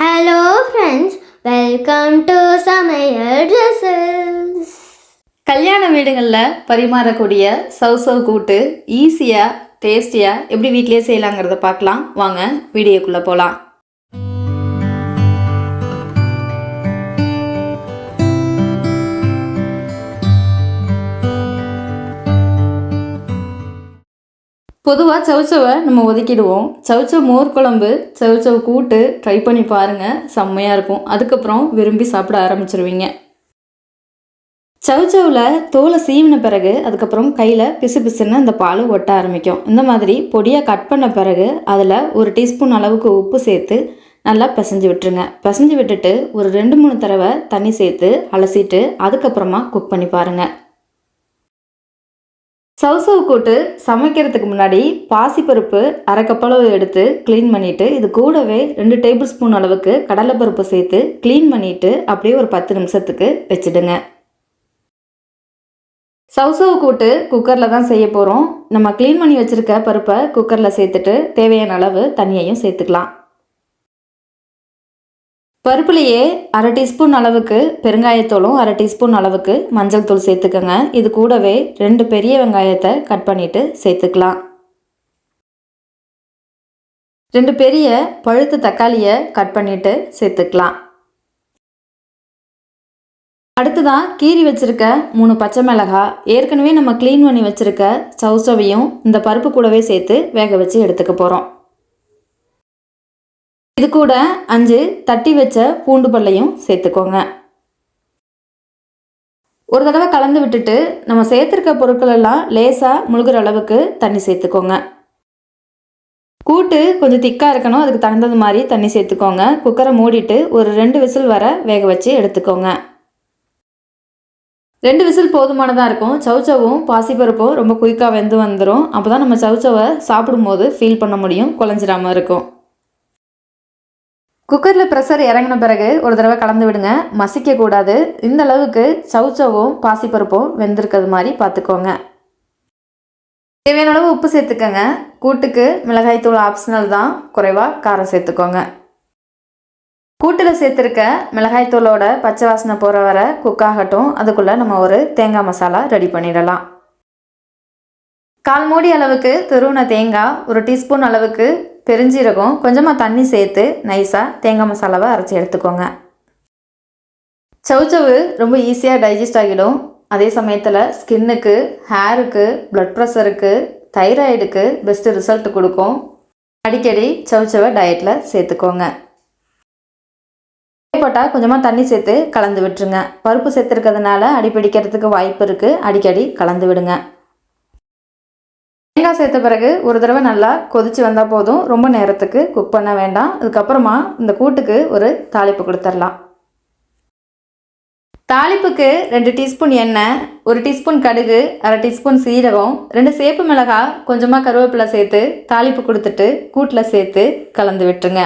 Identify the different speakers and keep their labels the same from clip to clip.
Speaker 1: Hello friends welcome to Samayal dresses
Speaker 2: கல்யாண வீடுகளில் பரிமாறக்கூடிய சவ் சவ் கூட்டு ஈஸியாக டேஸ்டியாக எப்படி வீட்டிலேயே செய்யலாங்கிறத பார்க்கலாம். வாங்க வீடியோக்குள்ளே போகலாம் பொதுவாக சவுச்சவை நம்ம ஒதுக்கிடுவோம். சவுச்சவ் மோர் குழம்பு சவுச்சவ் கூட்டு ட்ரை பண்ணி பாருங்கள் செம்மையாக இருக்கும். அதுக்கப்புறம் விரும்பி சாப்பிட ஆரம்பிச்சிருவீங்க. சவுச்சவில் தோலை சீவின பிறகு அதுக்கப்புறம் கையில் பிசு பிசுன்னு அந்த பால் ஒட்ட ஆரம்பிக்கும். இந்த மாதிரி பொடியாக கட் பண்ண பிறகு அதில் ஒரு டீஸ்பூன் அளவுக்கு உப்பு சேர்த்து நல்லா பிசைஞ்சு விட்டுருங்க. பிசைஞ்சு விட்டுட்டு ஒரு ரெண்டு மூணு தடவை தண்ணி சேர்த்து அலசிட்டு அதுக்கப்புறமா குக் பண்ணி பாருங்கள் சவுசவு கூட்டு சமைக்கிறதுக்கு முன்னாடி பாசிப்பருப்பு அரைக்கப்பளவு எடுத்து க்ளீன் பண்ணிவிட்டு இது கூடவே ரெண்டு டேபிள் ஸ்பூன் அளவுக்கு கடலைப்பருப்பு சேர்த்து க்ளீன் பண்ணிவிட்டு அப்படியே ஒரு பத்து நிமிஷத்துக்கு வச்சுடுங்க. சவுசவு கூட்டு குக்கரில் தான் செய்ய போகிறோம் நம்ம க்ளீன் பண்ணி வச்சுருக்க பருப்பை குக்கரில் சேர்த்துட்டு தேவையான அளவு தண்ணியையும் சேர்த்துக்கலாம். பருப்புலேயே அரை டீஸ்பூன் அளவுக்கு பெருங்காயத்தூளும் அரை டீஸ்பூன் அளவுக்கு மஞ்சள் தூள் சேர்த்துக்கோங்க. இது கூடவே ரெண்டு பெரிய வெங்காயத்தை கட் பண்ணிவிட்டு சேர்த்துக்கலாம். ரெண்டு பெரிய பழுத்த தக்காளியை கட் பண்ணிவிட்டு சேர்த்துக்கலாம். அடுத்ததான் கீரி வச்சுருக்க மூணு பச்சை மிளகாய் ஏற்கனவே நம்ம க்ளீன் பண்ணி வச்சுருக்க சவுசவையும் இந்த பருப்பு கூடவே சேர்த்து வேக வச்சு எடுத்துக்க போகிறோம் இது கூட அஞ்சு தட்டி வச்ச பூண்டு பல்லையும் சேர்த்துக்கோங்க. ஒரு தடவை கலந்து விட்டுட்டு நம்ம சேர்த்துருக்க பொருட்கள் எல்லாம் லேசாக முழுகிற அளவுக்கு தண்ணி சேர்த்துக்கோங்க. கூட்டு கொஞ்சம் திக்காக இருக்கணும் அதுக்கு தகுந்தது மாதிரி தண்ணி சேர்த்துக்கோங்க. குக்கரை மூடிட்டு ஒரு ரெண்டு விசில் வர வேக வச்சு எடுத்துக்கோங்க. ரெண்டு விசில் போதுமானதாக இருக்கும். சவுச்சவும் பாசிப்பருப்பும் ரொம்ப குயிக்காக வெந்து வந்துடும் அப்போ தான் நம்ம சவுச்சவை சாப்பிடும்போது ஃபீல் பண்ண முடியும் குழஞ்சிடாமல் இருக்கும். குக்கரில் ப்ரெஷர் இறங்கின பிறகு ஒரு தடவை கலந்து விடுங்க. மசிக்கக்கூடாது இந்த அளவுக்கு சவுச்சவும் பாசிப்பருப்பும் வெந்திருக்கிறது மாதிரி பார்த்துக்கோங்க. தேவையான அளவு உப்பு சேர்த்துக்கோங்க. கூட்டுக்கு மிளகாய்த்தூள் ஆப்ஷனல் தான். குறைவாக காரம் சேர்த்துக்கோங்க. கூட்டில் சேர்த்துருக்க மிளகாய்த்தூளோட பச்சை வாசனை போகிற வர குக்காகட்டும் அதுக்குள்ளே நம்ம ஒரு தேங்காய் மசாலா ரெடி பண்ணிடலாம். கால் மூடி அளவுக்கு துருவின தேங்காய் ஒரு டீஸ்பூன் அளவுக்கு பெருஞ்சீரகம் கொஞ்சமாக தண்ணி சேர்த்து நைஸாக தேங்காய் மசாலாவை அரைச்சி எடுத்துக்கோங்க. சவுச்சவு ரொம்ப ஈஸியாக டைஜஸ்ட் ஆகிடும். அதே சமயத்தில் ஸ்கின்னுக்கு ஹேருக்கு ப்ளட் ப்ரெஷருக்கு தைராய்டுக்கு பெஸ்ட்டு ரிசல்ட் கொடுக்கும். அடிக்கடி சவுச்சவை டயட்டில் சேர்த்துக்கோங்க. போட்டால் கொஞ்சமாக தண்ணி சேர்த்து கலந்து விட்டுருங்க. பருப்பு சேர்த்துருக்கிறதுனால அடிப்பிடிக்கிறதுக்கு வாய்ப்பு இருக்குது அடிக்கடி கலந்து விடுங்க. தேங்காய் சேர்த்த பிறகு ஒரு தடவை நல்லா கொதித்து வந்தால் போதும். ரொம்ப நேரத்துக்கு குக் பண்ண வேண்டாம். அதுக்கப்புறமா இந்த கூட்டுக்கு ஒரு தாளிப்பு கொடுத்துடலாம் தாளிப்புக்கு ரெண்டு டீஸ்பூன் எண்ணெய் ஒரு டீஸ்பூன் கடுகு அரை டீஸ்பூன் சீரகம் ரெண்டு சேப்பு மிளகாய் கொஞ்சமாக கருவேப்பிலை சேர்த்து தாளிப்பு கொடுத்துட்டு கூட்டில் சேர்த்து கலந்து விட்டுருங்க.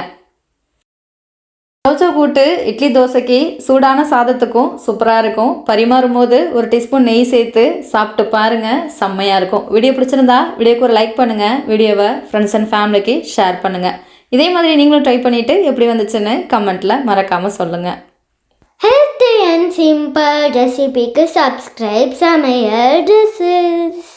Speaker 2: சௌச்சோ கூட்டு இட்லி தோசைக்கு சூடான சாதத்துக்கும் சூப்பராக இருக்கும். பரிமாறும் போது ஒரு டீஸ்பூன் நெய் சேர்த்து சாப்பிட்டு பாருங்கள் செம்மையாக இருக்கும். வீடியோ பிடிச்சிருந்தா வீடியோக்கு ஒரு லைக் பண்ணுங்கள் வீடியோவை ஃப்ரெண்ட்ஸ் அண்ட் ஃபேமிலிக்கு ஷேர் பண்ணுங்கள் இதே மாதிரி நீங்களும் ட்ரை பண்ணிவிட்டு எப்படி வந்துச்சுன்னு கமெண்ட்டில் மறக்காமல் சொல்லுங்கள்
Speaker 1: ஹெல்த்தி அண்ட் சிம்பிள் ரெசிபிக்கு சப்ஸ்கிரைப் சமையல் ட்ரெஸ்ஸஸ்